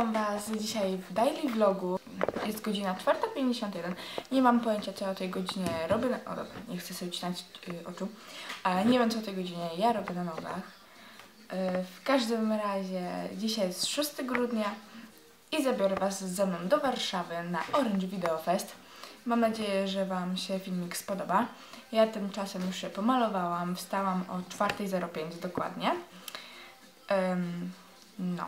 Witam Was dzisiaj w daily vlogu. Jest godzina 4.51. Nie mam pojęcia co o tej godzinie robię. Na... O dobra, nie chcę sobie ucinać y, oczu. Ale nie wiem co o tej godzinie ja robię na nogach. Y, w każdym razie dzisiaj jest 6 grudnia i zabiorę Was ze mną do Warszawy na Orange Video Fest. Mam nadzieję, że Wam się filmik spodoba. Ja tymczasem już się pomalowałam. Wstałam o 4.05 dokładnie. No.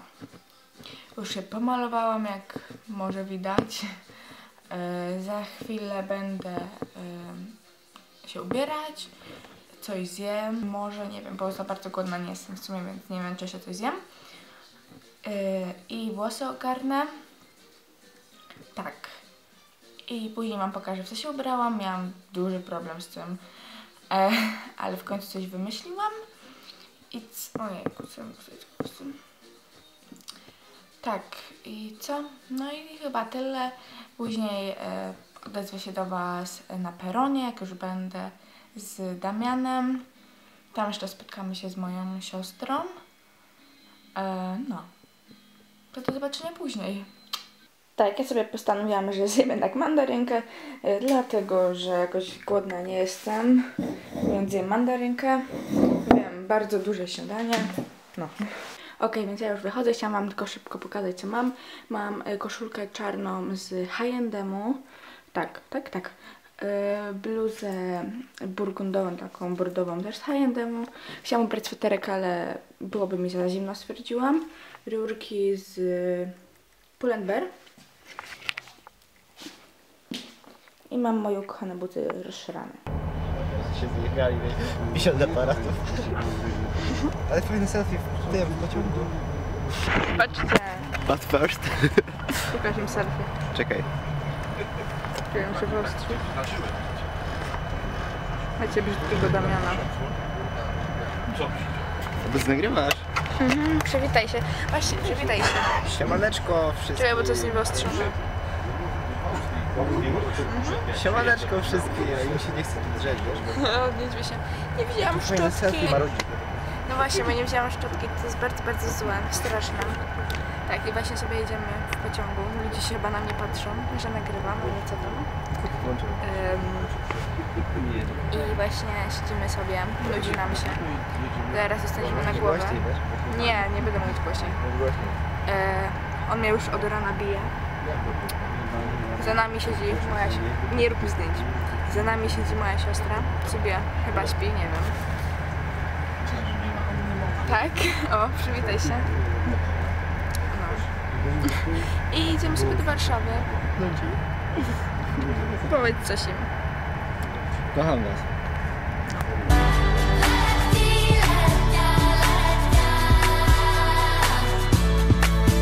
Już się pomalowałam, jak może widać. Yy, za chwilę będę yy, się ubierać, coś zjem. Może, nie wiem, bo za bardzo głodna nie jestem w sumie, więc nie wiem, czy się coś zjem. Yy, I włosy ogarnę. Tak. I później Wam pokażę, w co się ubrałam. Miałam duży problem z tym, e, ale w końcu coś wymyśliłam. I c- ojejku, co ja muszę. Tak, i co? No i chyba tyle. Później e, odezwę się do Was na peronie, jak już będę z Damianem. Tam jeszcze spotkamy się z moją siostrą. E, no. To do zobaczenia później. Tak, ja sobie postanowiłam, że zjem jednak mandarynkę, e, dlatego że jakoś głodna nie jestem, więc jem mandarynkę. Wiem, bardzo duże śniadanie. No. Ok, więc ja już wychodzę. Chciałam Wam tylko szybko pokazać, co mam. Mam e, koszulkę czarną z H&M-u. Tak, tak, tak. E, bluzę burgundową, taką bordową też z H&M-u. Chciałam ubrać sweterek, ale byłoby mi za zimno, stwierdziłam. Rurki z Pull&Bear. I mam moje ukochane buty rozszerane. Się wyjechali, wisiał aparatów. Ale fajny selfie w tym pociągu. Patrzcie, But first. pokaż im selfie. Czekaj. Czuję się wyostrzyć. Macie brzydkiego Damiana. Bez nagrywasz? Mhm, przywitaj się. Właśnie, przywitaj się. Siemaneczko wszystkim. Czekaj, bo to jest niewyostrzone. Siemaneczko wszystkim. Im się nie chce tu drzeć, wiesz? bo Odnieśmy się. Nie widziałam szczotki. No właśnie, bo nie wzięłam szczotki, to jest bardzo, bardzo złe, straszne. Tak, i właśnie sobie jedziemy w pociągu. Ludzie się chyba na mnie patrzą, że nagrywam, ale co tam. Ym, I właśnie siedzimy sobie, nudzi nam się. Zaraz zostaniemy na głowę. Nie, nie będę mówić głośniej. Mów głośniej. E, on mnie już od rana bije. Za nami siedzi moja si- Nie rób zdjęć. Za nami siedzi moja siostra. Sobie chyba śpi, nie wiem. Tak? O, przywitaj się. No. I idziemy sobie do Warszawy. Powiedz coś im. Kocham was.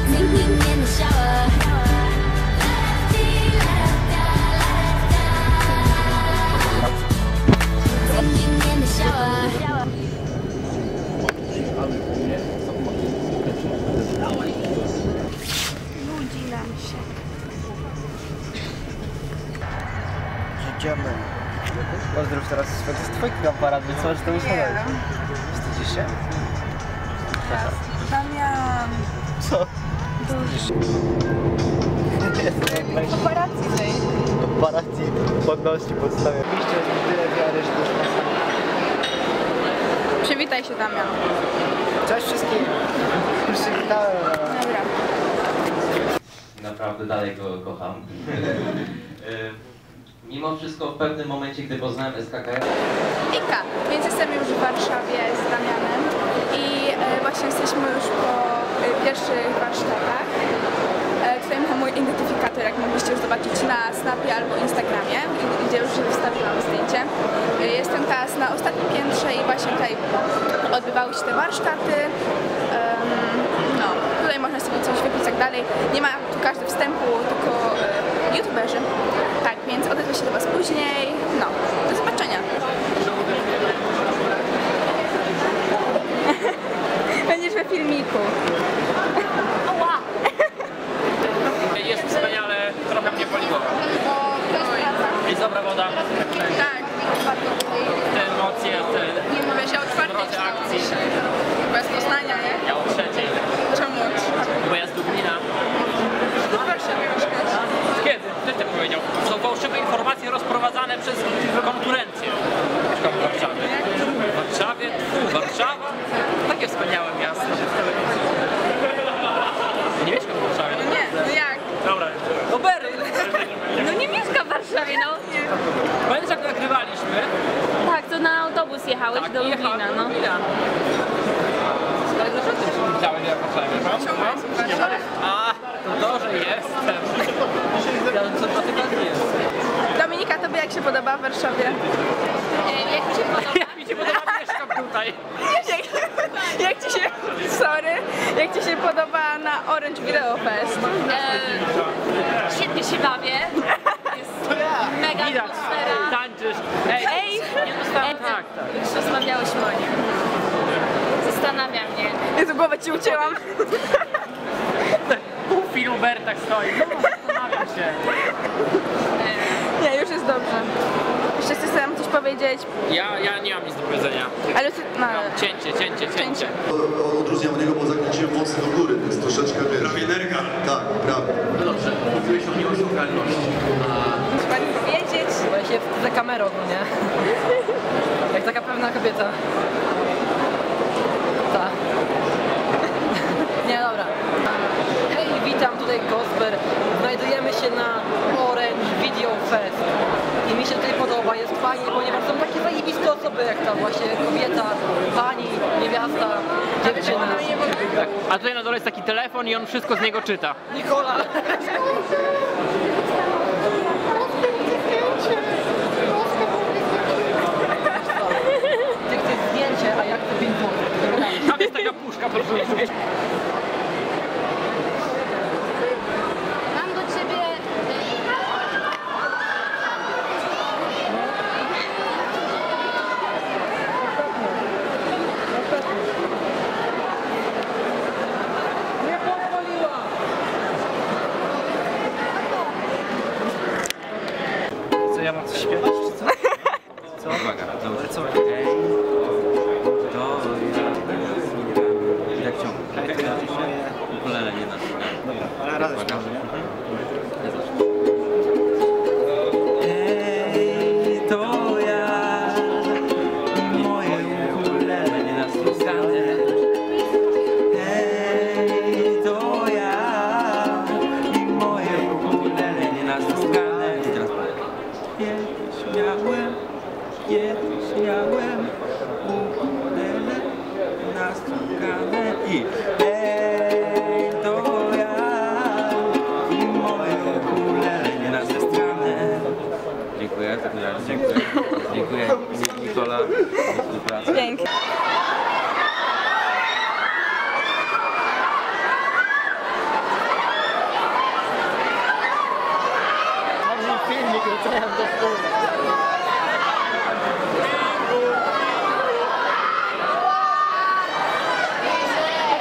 In the shower. Nudzi nam się. Idziemy. Pozdrów teraz swój, to jest twój aparat, więc możesz to usunąć. Wstydzisz się? Damian. Co? Wstydzisz się? Operacji Aparacji podnosi, podstawia. Oczywiście jest tyle wiary, że to. Przywitaj się, Damian. Cześć wszystkim. Przywitałem. Dobra. Naprawdę dalej go kocham. Y, Mimo wszystko w pewnym momencie, gdy poznałem SKKF, Ika, więc jestem już w Warszawie z Damianem i e, właśnie jesteśmy już po e, pierwszych warsztatach. E, tutaj mam mój identyfikator, jak mogliście już zobaczyć na Snapie albo Instagramie, gdzie już wstawiłam zdjęcie. E, jestem teraz na ostatnim piętrze i właśnie tutaj odbywały się te warsztaty. No, tutaj można sobie coś wypić i tak dalej. Nie ma tu każdy wstępu, tylko e, youtuberzy. Tak, więc odezwę się do Was później. No, do zobaczenia. konkurencję. Na w Warszawie. W Warszawie, tfu, Warszawa, takie wspaniałe miasto. Nie mieszkam w Warszawie. No nie, no jak? Dobra. No Beryl. No nie mieszka w Warszawie, no. Pamiętasz jak nagrywaliśmy? Tak, to na autobus jechałeś tak, do Lublina, no. Tak, dlaczego ty się widziałeś, jak w Warszawie? Warszawie? E, Jak ci się podoba? Jak mi się podoba, mieszkam tutaj. Jak, jak ci się, sorry, jak ci się podoba na Orange Video Fest? E, świetnie się bawię. Jest mega Widać, atmosfera. tańczysz. Ej, Ej, nie dostałem Ej, tak, tak. Już rozmawiałyśmy o nim. Zastanawia mnie. Jezu, głowę ci ucięłam. Pół filmu Bertak stoi. No, zastanawiam się. Nie, powiedzieć, Ja, ja nie mam nic do powiedzenia. ale ty, no, Cięcie, cięcie, cięcie. Odróżniam od niego, bo zakręciłem mocno do góry, więc troszeczkę wiesz. Prawie nerka. Tak, prawie. No dobrze, mówiłeś o nieosiągalności. trzeba powiedzieć. Bo ja się wstydzę kamerą, no nie? Jak taka pewna kobieta. Tak. Nie, dobra. Hej, witam tutaj Gosper. Znajdujemy się na Orange Video Fest. I mi się tutaj podoba, jest fajnie, ponieważ są takie zajebiste osoby jak ta właśnie kobieta, pani, niewiasta, dziewczyna. Tak. A tutaj na dole jest taki telefon i on wszystko z niego czyta. Nikola! Ty chcesz zdjęcie, a jak to ping-pong? Tam jest taka puszka, proszę.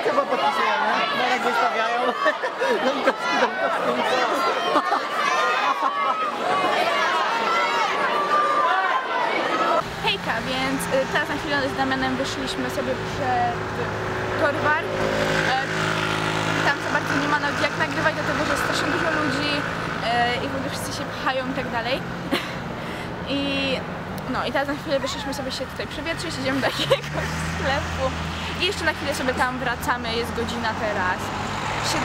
Chyba podpisujemy, Marek wystawiają. Domkowski, Domkowski, Hejka, więc y, teraz na chwilę z Damianem wyszliśmy sobie przed Torwar. E, Tam za bardzo nie ma jak nagrywać, dlatego że jest strasznie dużo ludzi e, i w ogóle wszyscy się pchają i tak dalej. I no i teraz na chwilę wyszliśmy sobie się tutaj przewietrzyć, idziemy do jakiegoś sklepu i jeszcze na chwilę sobie tam wracamy, jest godzina teraz 17.15,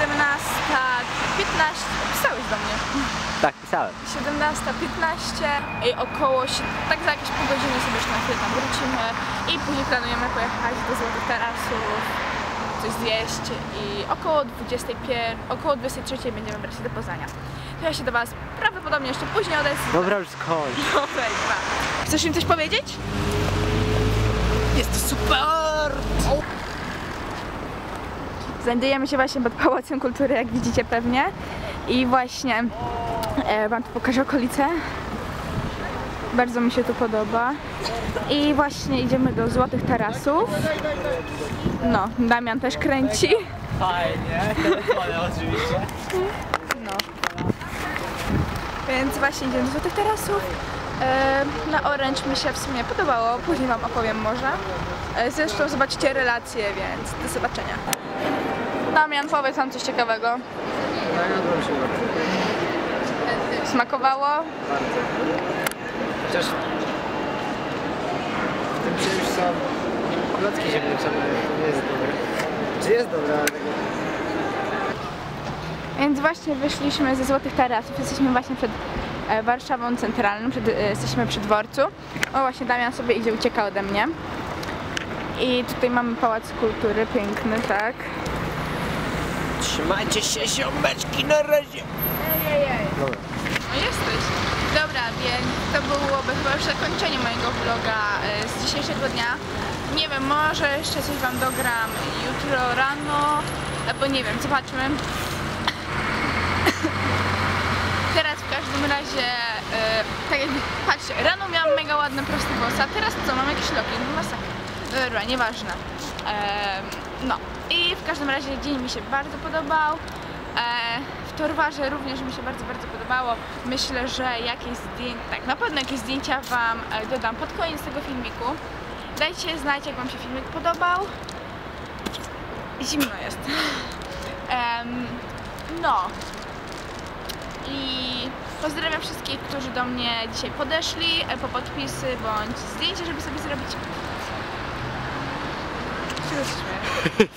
pisałeś do mnie. Tak, pisałem. 17.15 i około, tak za jakieś pół godziny sobie jeszcze na chwilę tam wrócimy i później planujemy pojechać do Złotych Tarasów, coś zjeść i około 21, około 23 będziemy wracać do Poznania. To ja się do Was prawdopodobnie jeszcze później odezwę. Dobra, już skończ. Dobra, dobra. Chcesz im coś powiedzieć? Jest to super! Znajdujemy się właśnie pod Pałacem Kultury, jak widzicie pewnie. I właśnie e, Wam tu pokażę okolice. Bardzo mi się tu podoba. I właśnie idziemy do Złotych Tarasów. No, Damian też kręci. Fajnie, oczywiście. Więc właśnie idziemy do Złotych Tarasów. E, na Orange mi się w sumie podobało, później Wam opowiem może. E, zresztą zobaczycie relacje, więc do zobaczenia. Damian, powiedz nam coś ciekawego. Smakowało? Chociaż tym czymś są klocki ziemniaczane, nie jest dobre. Czy jest dobre, ale. Więc właśnie wyszliśmy ze Złotych Tarasów. Jesteśmy właśnie przed e, Warszawą Centralną, przed, e, jesteśmy przy dworcu. O właśnie Damian sobie idzie, ucieka ode mnie. I tutaj mamy Pałac Kultury, piękny, tak. Trzymajcie się, siomeczki, na razie! Ejejej. Dobra. No jesteś. Dobra, więc to byłoby chyba już zakończenie mojego vloga e, z dzisiejszego dnia. Nie wiem, może jeszcze coś wam dogram jutro rano, albo nie wiem, zobaczmy. Teraz w każdym razie, e, tak jak patrzcie, rano miałam mega ładne proste włosy, a teraz co, mam jakieś loki, no masakra. Dobra, nieważne. Em, no i w każdym razie dzień mi się bardzo podobał. E, w Torwarze również mi się bardzo, bardzo podobało. Myślę, że jakieś zdjęcia, tak, na pewno jakieś zdjęcia Wam e, dodam pod koniec tego filmiku. Dajcie znać, jak Wam się filmik podobał. Zimno jest. No. I pozdrawiam wszystkich, którzy do mnie dzisiaj podeszli e, po podpisy bądź zdjęcie, żeby sobie zrobić.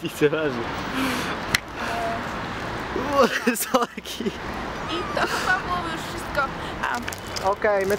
Nic nie waży. Uuu, sorki. I to chyba byłoby już wszystko. A, Okej, my